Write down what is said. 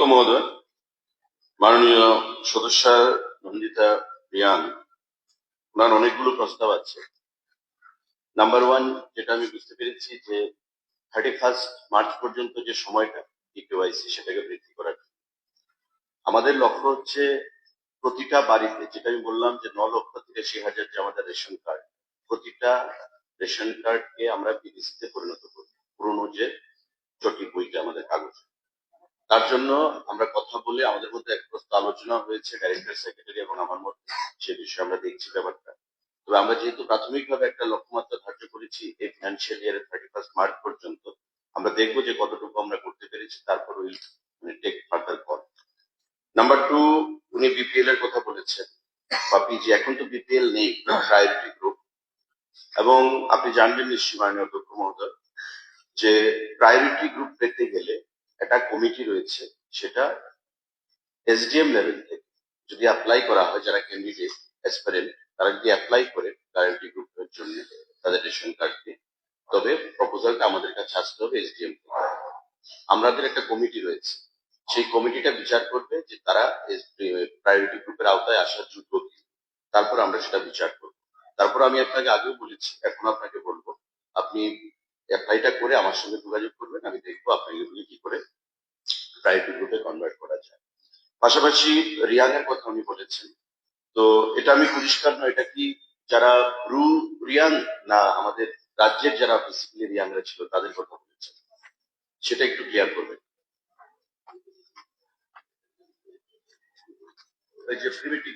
অধ্যক্ষ মহোদয়, মাননীয় সদস্য নন্দিতা রিয়ান ওনার অনেকগুলো প্রস্তাব আছে। নাম্বার ওয়ান যেটা আমি বুঝতে পেরেছি যে থার্টি ফার্স্ট মার্চ পর্যন্ত যে সময়টা ইকেওয়াইসি সেটাকে বৃদ্ধি করার। আমাদের লক্ষ্য হচ্ছে প্রতিটা বাড়িতে, যেটা আমি বললাম যে ন লক্ষ তিরাশি হাজার যে আমাদের রেশন কার্ড, প্রতিটা রেশন কার্ডকে আমরা বিদেশিতে পরিণত করব পুরোনো যে চটি বইটা আমাদের কাগজ। তার জন্য আমরা কথা বলে আমাদের মধ্যে এক প্রস্তাব আলোচনা হয়েছে ডাইরেক্টর সেক্রেটারি এবং আমার মধ্যে সে বিষয়ে আমরা দেখছি ব্যাপারটা। তবে আমরা যেহেতু প্রাথমিকভাবে একটা লক্ষ্যমাত্রা ধার্য করেছি, এই ফিনান্সিয়াল ইয়ারের থার্টি ফার্স্ট মার্চ পর্যন্ত, আমরা দেখব যে কতটুকু আমরা করতে পেরেছি, তারপর ওই take further call number two উনি বিপিএল এর কথা বলেছেন। বা পিজি এখন তো বিপিএল নেই প্রায়োরিটি গ্রুপ এবং আপনি জানবেন নিশ্চয় মাননীয় অধ্যক্ষ মহোদয়, যে প্রায়োরিটি গ্রুপ পেতে গেলে একটা কমিটি রয়েছে, সেটা এসডিএম লেভেল থেকে যদি অ্যাপ্লাই করা হয়, যারা ক্যান্ডিডেট অ্যাসপারেন্ট তারা যদি অ্যাপ্লাই করে প্রায়োরিটি গ্রুপের জন্য তাদের রেশন কার্ডকে তবে প্রপোজালটা আমাদের কাছে আসতে হবে এসডিএম আমাদের একটা কমিটি রয়েছে, সেই কমিটিটা বিচার করবে যে তারা প্রায়োরিটি গ্রুপের আওতায় আসার যোগ্য কি। তারপর আমরা সেটা বিচার করব। তারপর আমি আপনাকে আগেও বলেছি, এখন আপনাকে বলব, আপনি অ্যাপ্লাইটা করে আমার সঙ্গে যোগাযোগ করবেন, আমি দেখব আপনাকে কি করে প্রায়োরিটি গ্রুপে কনভার্ট করা যায়। পাশাপাশি রিয়াংয়ের কথা উনি বলেছেন। তো এটা আমি পরিষ্কার নয়, এটা কি যারা ব্রু রিয়াং না, আমাদের রাজ্যের যারা বেসিক্যালি রিয়াংরা ছিল, তাদের কথা বলেছেন। সেটা একটু ক্লিয়ার করবেন। যে প্রিমিটিভ